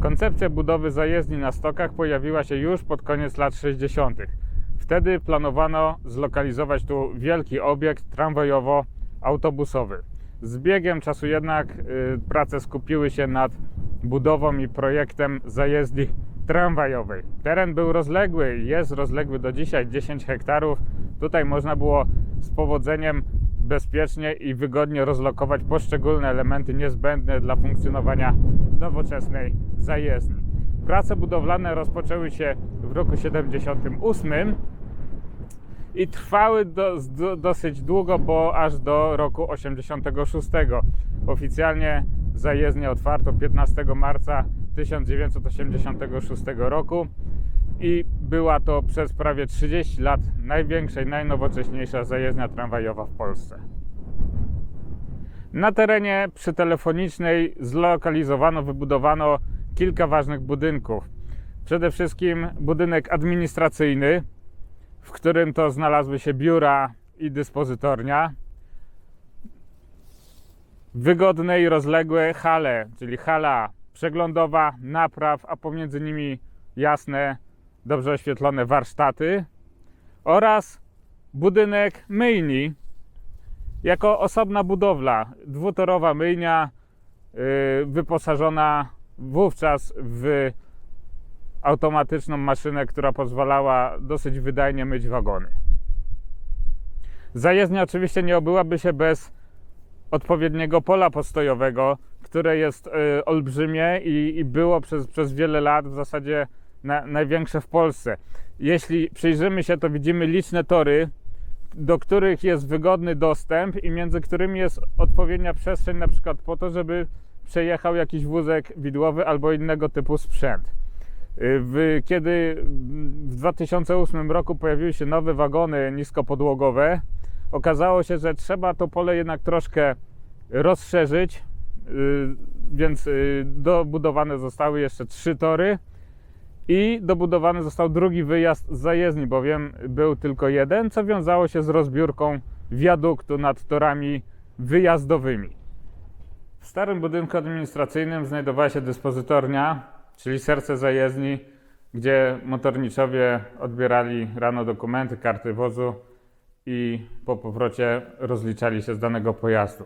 Koncepcja budowy zajezdni na stokach pojawiła się już pod koniec lat 60. Wtedy planowano zlokalizować tu wielki obiekt tramwajowo-autobusowy. Z biegiem czasu jednak y, prace skupiły się nad budową i projektem zajezdni tramwajowej. Teren był rozległy, jest rozległy do dzisiaj 10 hektarów. Tutaj można było z powodzeniem bezpiecznie i wygodnie rozlokować poszczególne elementy niezbędne dla funkcjonowania nowoczesnej zajezdni. Prace budowlane rozpoczęły się w roku 78 i trwały do, do, dosyć długo, bo aż do roku 86. Oficjalnie zajezdnię otwarto 15 marca 1986 roku i była to przez prawie 30 lat największa i najnowocześniejsza zajezdnia tramwajowa w Polsce. Na terenie przytelefonicznej zlokalizowano, wybudowano kilka ważnych budynków. Przede wszystkim budynek administracyjny, w którym to znalazły się biura i dyspozytornia. Wygodne i rozległe hale, czyli hala przeglądowa, napraw, a pomiędzy nimi jasne, dobrze oświetlone warsztaty oraz budynek myjni jako osobna budowla, dwutorowa myjnia yy, wyposażona wówczas w automatyczną maszynę, która pozwalała dosyć wydajnie myć wagony. Zajezdnia oczywiście nie obyłaby się bez odpowiedniego pola postojowego, które jest y, olbrzymie i, i było przez, przez wiele lat w zasadzie na, największe w Polsce. Jeśli przyjrzymy się, to widzimy liczne tory, do których jest wygodny dostęp i między którymi jest odpowiednia przestrzeń, na przykład po to, żeby przejechał jakiś wózek widłowy albo innego typu sprzęt. W, kiedy w 2008 roku pojawiły się nowe wagony niskopodłogowe, okazało się, że trzeba to pole jednak troszkę rozszerzyć, y, więc y, dobudowane zostały jeszcze trzy tory i dobudowany został drugi wyjazd z zajezdni, bowiem był tylko jeden, co wiązało się z rozbiórką wiaduktu nad torami wyjazdowymi. W starym budynku administracyjnym znajdowała się dyspozytornia, czyli serce zajezdni, gdzie motorniczowie odbierali rano dokumenty, karty wozu i po powrocie rozliczali się z danego pojazdu.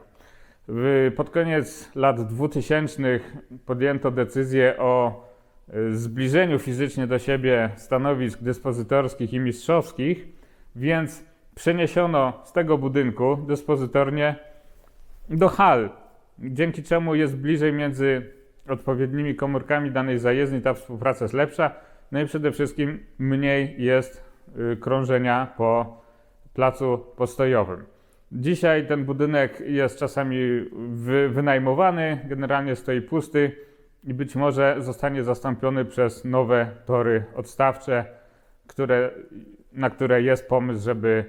Pod koniec lat 2000 podjęto decyzję o zbliżeniu fizycznie do siebie stanowisk dyspozytorskich i mistrzowskich, więc przeniesiono z tego budynku dyspozytornię do hal, dzięki czemu jest bliżej między odpowiednimi komórkami danej zajezdni, ta współpraca jest lepsza, no i przede wszystkim mniej jest y, krążenia po placu postojowym. Dzisiaj ten budynek jest czasami wy, wynajmowany, generalnie stoi pusty i być może zostanie zastąpiony przez nowe tory odstawcze, które, na które jest pomysł, żeby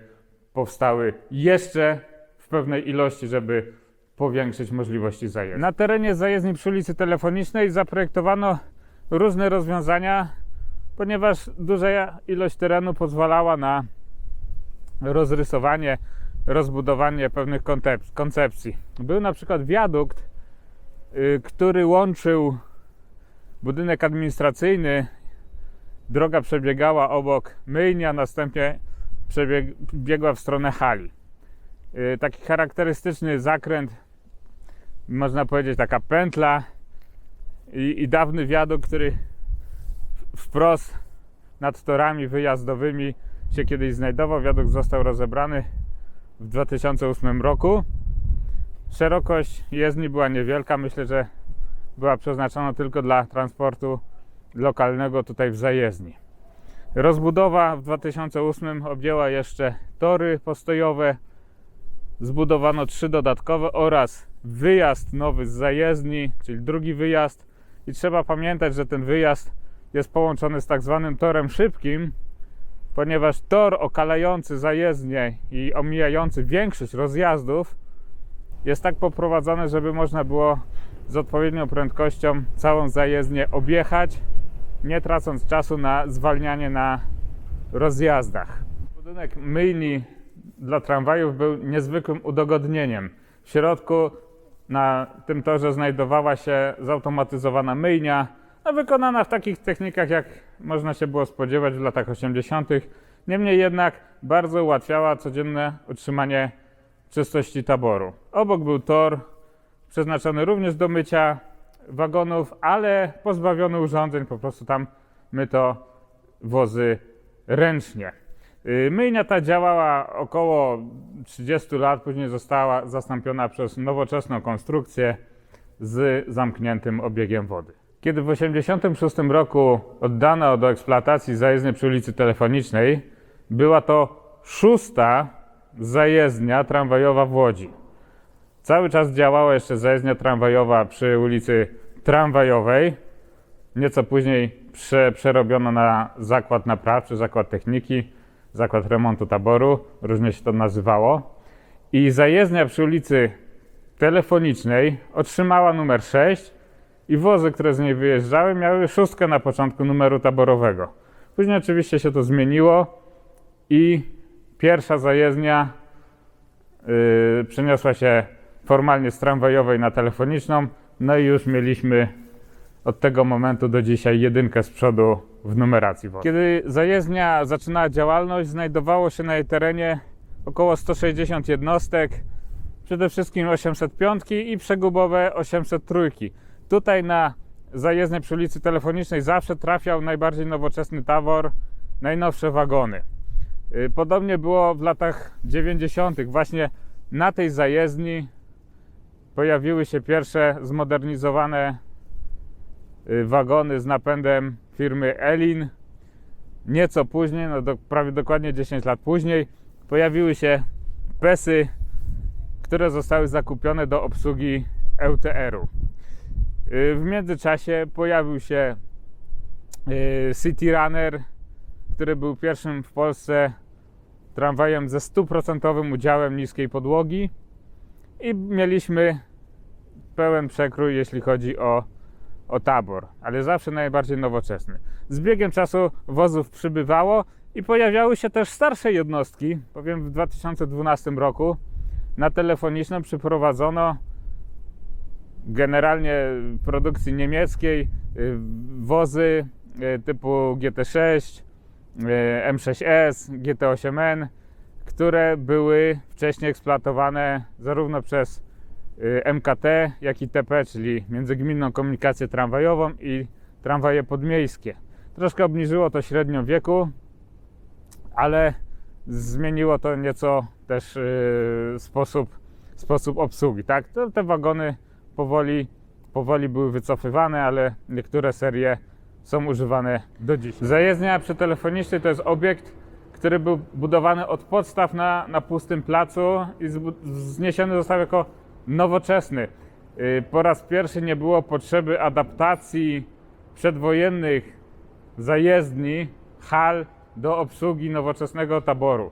powstały jeszcze w pewnej ilości, żeby powiększyć możliwości zajezdni. Na terenie zajezdni przy ulicy Telefonicznej zaprojektowano różne rozwiązania, ponieważ duża ilość terenu pozwalała na rozrysowanie, rozbudowanie pewnych koncepcji. Był na przykład wiadukt, który łączył budynek administracyjny. Droga przebiegała obok myjni, a następnie przebiegła w stronę hali. Y, Taki charakterystyczny zakręt, można powiedzieć, taka pętla i, i dawny wiadukt, który wprost nad torami wyjazdowymi się kiedyś znajdował. Wiadukt został rozebrany w 2008 roku. Szerokość jezdni była niewielka. Myślę, że była przeznaczona tylko dla transportu lokalnego tutaj w zajezdni. Rozbudowa w 2008 objęła jeszcze tory postojowe. Zbudowano trzy dodatkowe oraz wyjazd nowy z zajezdni, czyli drugi wyjazd. I trzeba pamiętać, że ten wyjazd jest połączony z tak zwanym torem szybkim, ponieważ tor okalający zajezdnię i omijający większość rozjazdów jest tak poprowadzony, żeby można było z odpowiednią prędkością całą zajezdnię objechać, nie tracąc czasu na zwalnianie na rozjazdach. Budynek myjni dla tramwajów był niezwykłym udogodnieniem. W środku na tym torze znajdowała się zautomatyzowana myjnia, no, wykonana w takich technikach, jak można się było spodziewać w latach 80. Niemniej jednak bardzo ułatwiała codzienne utrzymanie czystości taboru. Obok był tor przeznaczony również do mycia wagonów, ale pozbawiony urządzeń, po prostu tam myto wozy ręcznie. Y, Myjnia ta działała około 30 lat, później została zastąpiona przez nowoczesną konstrukcję z zamkniętym obiegiem wody. Kiedy w 1986 roku oddano do eksploatacji zajezdnię przy ulicy Telefonicznej, była to szósta zajezdnia tramwajowa w Łodzi. Cały czas działała jeszcze zajezdnia tramwajowa przy ulicy Tramwajowej, nieco później prze, przerobiono na zakład naprawczy, czy zakład techniki, zakład remontu taboru, różnie się to nazywało. I zajezdnia przy ulicy Telefonicznej otrzymała numer 6 i wozy, które z niej wyjeżdżały, miały szóstkę na początku numeru taborowego. Później oczywiście się to zmieniło i pierwsza zajezdnia yy, przeniosła się formalnie z tramwajowej na telefoniczną, no i już mieliśmy od tego momentu do dzisiaj jedynkę z przodu w numeracji. Kiedy zajezdnia zaczynała działalność, znajdowało się na jej terenie około 160 jednostek, przede wszystkim 805 i przegubowe 803. Tutaj na zajezdnię przy ulicy Telefonicznej zawsze trafiał najbardziej nowoczesny tabor, najnowsze wagony. Y, Podobnie było w latach 90. Właśnie na tej zajezdni pojawiły się pierwsze zmodernizowane y, wagony z napędem firmy Elin. Nieco później, no do, prawie dokładnie 10 lat później, pojawiły się PESy, które zostały zakupione do obsługi EUTR-u. Y, W międzyczasie pojawił się City Runner, który był pierwszym w Polsce tramwajem ze stuprocentowym udziałem niskiej podłogi i mieliśmy pełen przekrój, jeśli chodzi o, o tabor, ale zawsze najbardziej nowoczesny. Z biegiem czasu wozów przybywało i pojawiały się też starsze jednostki. Powiem, w 2012 roku na telefoniczną przyprowadzono generalnie produkcji niemieckiej y, wozy y, typu GT6, y, M6S, GT8N, które były wcześniej eksploatowane zarówno przez y, MKT, jak i TP, czyli międzygminną komunikację tramwajową i tramwaje podmiejskie. Troszkę obniżyło to średnią wieku, ale zmieniło to nieco też y, sposób, sposób obsługi. Tak? To, te wagony powoli, powoli były wycofywane, ale niektóre serie są używane do dziś. Zajezdnia przy telefonicznej to jest obiekt, który był budowany od podstaw na, na pustym placu i zniesiony został jako nowoczesny. Y, Po raz pierwszy nie było potrzeby adaptacji przedwojennych zajezdni, hal do obsługi nowoczesnego taboru.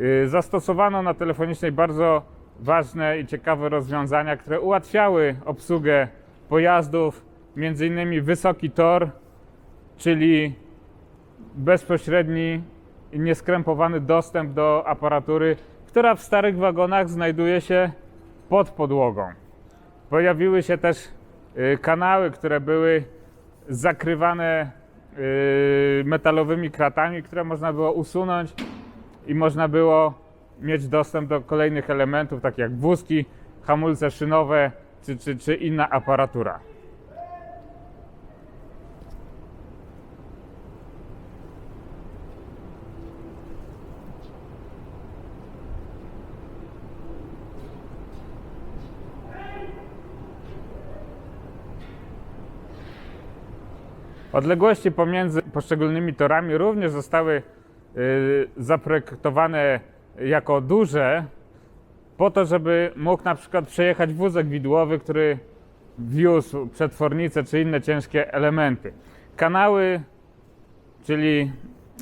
Y, Zastosowano na telefonicznej bardzo ważne i ciekawe rozwiązania, które ułatwiały obsługę pojazdów, między innymi wysoki tor, czyli bezpośredni nieskrępowany dostęp do aparatury, która w starych wagonach znajduje się pod podłogą. Pojawiły się też y, kanały, które były zakrywane y, metalowymi kratami, które można było usunąć i można było mieć dostęp do kolejnych elementów, takich jak wózki, hamulce szynowe czy, czy, czy inna aparatura. Odległości pomiędzy poszczególnymi torami również zostały y, zaprojektowane jako duże, po to, żeby mógł na przykład przejechać wózek widłowy, który wiózł przetwornice czy inne ciężkie elementy. Kanały, czyli,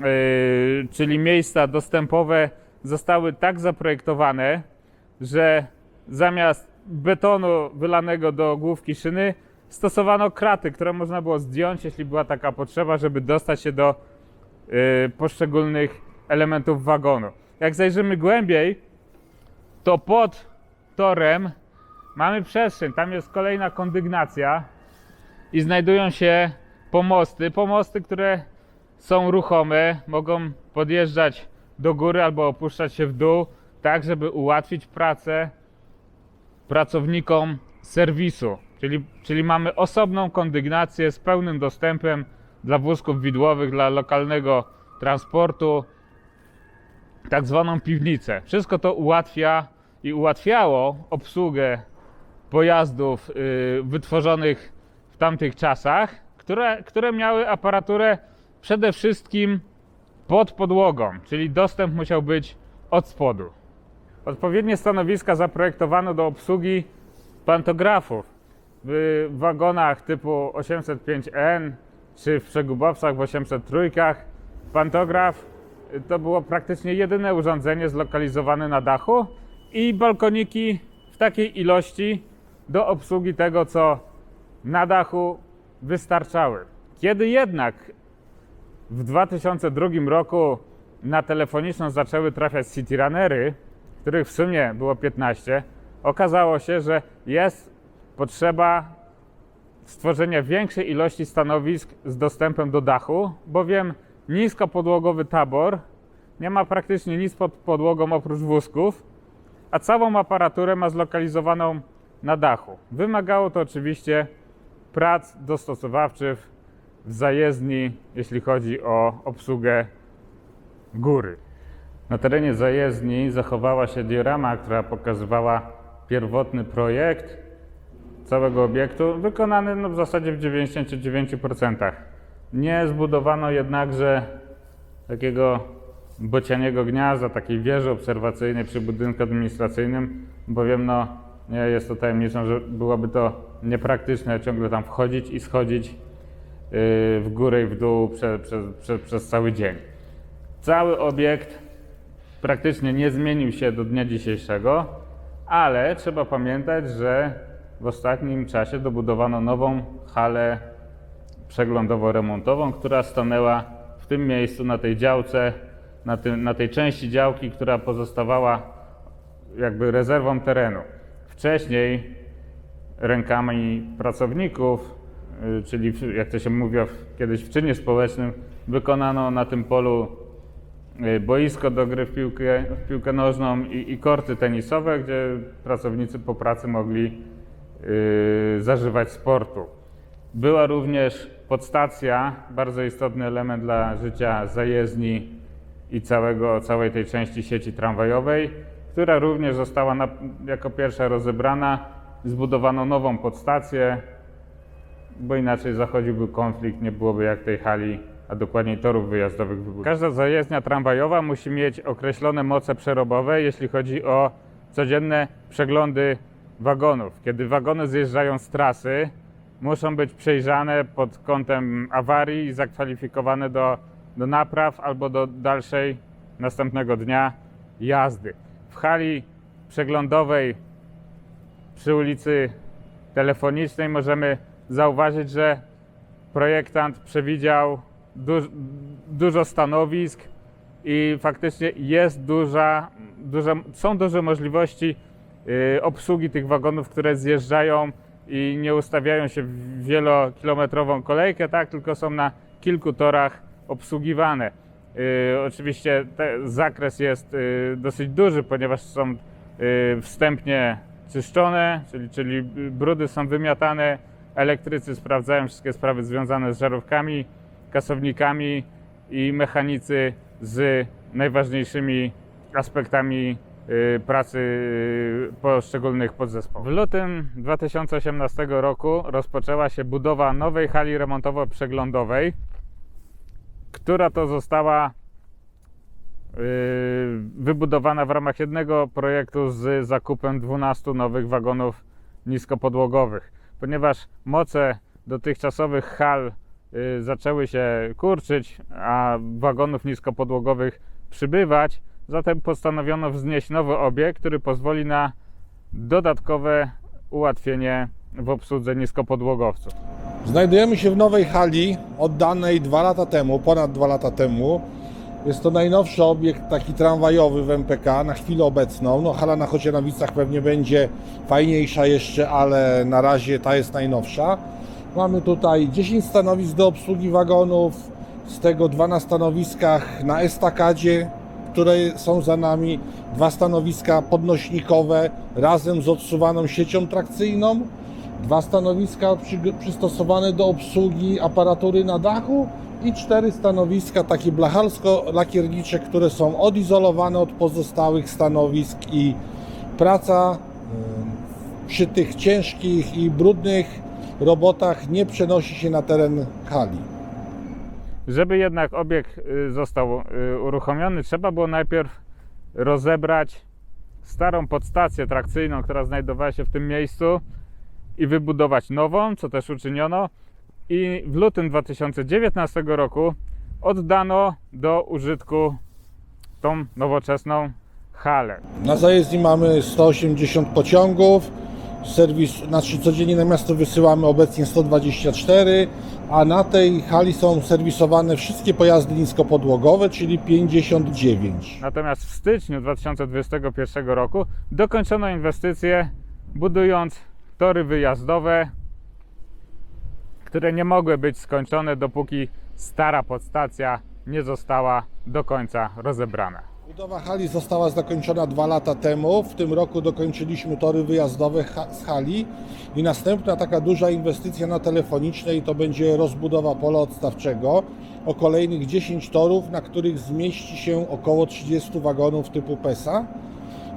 y, czyli miejsca dostępowe, zostały tak zaprojektowane, że zamiast betonu wylanego do główki szyny stosowano kraty, które można było zdjąć, jeśli była taka potrzeba, żeby dostać się do y, poszczególnych elementów wagonu. Jak zajrzymy głębiej, to pod torem mamy przestrzeń. Tam jest kolejna kondygnacja i znajdują się pomosty. Pomosty, które są ruchome, mogą podjeżdżać do góry albo opuszczać się w dół, tak żeby ułatwić pracę pracownikom serwisu. Czyli, czyli mamy osobną kondygnację z pełnym dostępem dla wózków widłowych, dla lokalnego transportu, tak zwaną piwnicę. Wszystko to ułatwia i ułatwiało obsługę pojazdów y, wytworzonych w tamtych czasach, które, które miały aparaturę przede wszystkim pod podłogą, czyli dostęp musiał być od spodu. Odpowiednie stanowiska zaprojektowano do obsługi pantografów w wagonach typu 805N czy w przegubowcach w 803. Pantograf to było praktycznie jedyne urządzenie zlokalizowane na dachu i balkoniki w takiej ilości do obsługi tego, co na dachu wystarczały. Kiedy jednak w 2002 roku na telefoniczną zaczęły trafiać City Runnery, których w sumie było 15, okazało się, że jest potrzeba stworzenia większej ilości stanowisk z dostępem do dachu, bowiem niskopodłogowy tabor nie ma praktycznie nic pod podłogą oprócz wózków, a całą aparaturę ma zlokalizowaną na dachu. Wymagało to oczywiście prac dostosowawczych w zajezdni, jeśli chodzi o obsługę góry. Na terenie zajezdni zachowała się diorama, która pokazywała pierwotny projekt całego obiektu, wykonany no, w zasadzie w 99%. Nie zbudowano jednakże takiego bocianiego gniazda, takiej wieży obserwacyjnej przy budynku administracyjnym, bowiem no, nie jest to tajemnicą, że byłoby to niepraktyczne ciągle tam wchodzić i schodzić yy, w górę i w dół prze, prze, prze, przez cały dzień. Cały obiekt praktycznie nie zmienił się do dnia dzisiejszego, ale trzeba pamiętać, że w ostatnim czasie dobudowano nową halę przeglądowo-remontową, która stanęła w tym miejscu, na tej działce, na, tym, na tej części działki, która pozostawała jakby rezerwą terenu. Wcześniej rękami pracowników, y, czyli jak to się mówiło kiedyś w czynie społecznym, wykonano na tym polu y, boisko do gry w piłkę, w piłkę nożną i, i korty tenisowe, gdzie pracownicy po pracy mogli y, zażywać sportu. Była również podstacja, bardzo istotny element dla życia zajezdni i całego, całej tej części sieci tramwajowej, która również została na, jako pierwsza rozebrana. Zbudowano nową podstację, bo inaczej zachodziłby konflikt, nie byłoby jak tej hali, a dokładniej torów wyjazdowych. Każda zajezdnia tramwajowa musi mieć określone moce przerobowe, jeśli chodzi o codzienne przeglądy wagonów. Kiedy wagony zjeżdżają z trasy, muszą być przejrzane pod kątem awarii i zakwalifikowane do, do napraw albo do dalszej następnego dnia jazdy. W hali przeglądowej przy ulicy telefonicznej możemy zauważyć, że projektant przewidział duż, dużo stanowisk i faktycznie jest duża, duża, są duże możliwości obsługi tych wagonów, które zjeżdżają i nie ustawiają się w wielokilometrową kolejkę, tak, tylko są na kilku torach obsługiwane. Y, oczywiście zakres jest y, dosyć duży, ponieważ są y, wstępnie czyszczone, czyli, czyli brudy są wymiatane, elektrycy sprawdzają wszystkie sprawy związane z żarówkami, kasownikami i mechanicy z najważniejszymi aspektami y, pracy y, poszczególnych podzespołów. W lutym 2018 roku rozpoczęła się budowa nowej hali remontowo-przeglądowej, która to została y, wybudowana w ramach jednego projektu z zakupem 12 nowych wagonów niskopodłogowych. Ponieważ moce dotychczasowych hal y, zaczęły się kurczyć, a wagonów niskopodłogowych przybywać, zatem postanowiono wznieść nowy obiekt, który pozwoli na dodatkowe ułatwienie w obsłudze niskopodłogowców. Znajdujemy się w nowej hali oddanej dwa lata temu, ponad dwa lata temu. Jest to najnowszy obiekt taki tramwajowy w MPK na chwilę obecną. No, hala na Chocianowicach pewnie będzie fajniejsza jeszcze, ale na razie ta jest najnowsza. Mamy tutaj 10 stanowisk do obsługi wagonów, z tego dwa na stanowiskach na estakadzie, które są za nami, dwa stanowiska podnośnikowe razem z odsuwaną siecią trakcyjną, dwa stanowiska przy, przystosowane do obsługi aparatury na dachu i cztery stanowiska takie blacharsko-lakiernicze, które są odizolowane od pozostałych stanowisk i praca przy tych ciężkich i brudnych robotach nie przenosi się na teren hali. Żeby jednak obiekt y, został y, uruchomiony, trzeba było najpierw rozebrać starą podstację trakcyjną, która znajdowała się w tym miejscu i wybudować nową, co też uczyniono. I w lutym 2019 roku oddano do użytku tą nowoczesną halę. Na zajezdni mamy 180 pociągów. Serwis, znaczy codziennie na miasto wysyłamy obecnie 124, a na tej hali są serwisowane wszystkie pojazdy niskopodłogowe, czyli 59. Natomiast w styczniu 2021 roku dokończono inwestycje, budując tory wyjazdowe, które nie mogły być skończone, dopóki stara podstacja nie została do końca rozebrana. Budowa hali została zakończona dwa lata temu. W tym roku dokończyliśmy tory wyjazdowe z hali i następna taka duża inwestycja na telefonicznej to będzie rozbudowa pola odstawczego o kolejnych 10 torów, na których zmieści się około 30 wagonów typu PESA.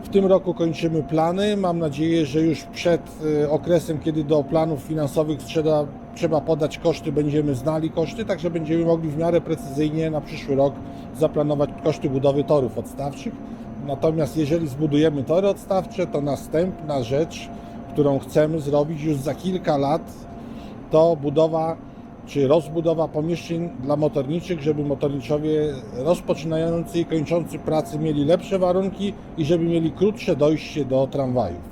W tym roku kończymy plany. Mam nadzieję, że już przed y, okresem, kiedy do planów finansowych trzeba, trzeba podać koszty, będziemy znali koszty, także będziemy mogli w miarę precyzyjnie na przyszły rok zaplanować koszty budowy torów odstawczych. Natomiast jeżeli zbudujemy tory odstawcze, to następna rzecz, którą chcemy zrobić już za kilka lat, to budowa czy rozbudowa pomieszczeń dla motorniczych, żeby motorniczowie rozpoczynający i kończący pracę mieli lepsze warunki i żeby mieli krótsze dojście do tramwajów.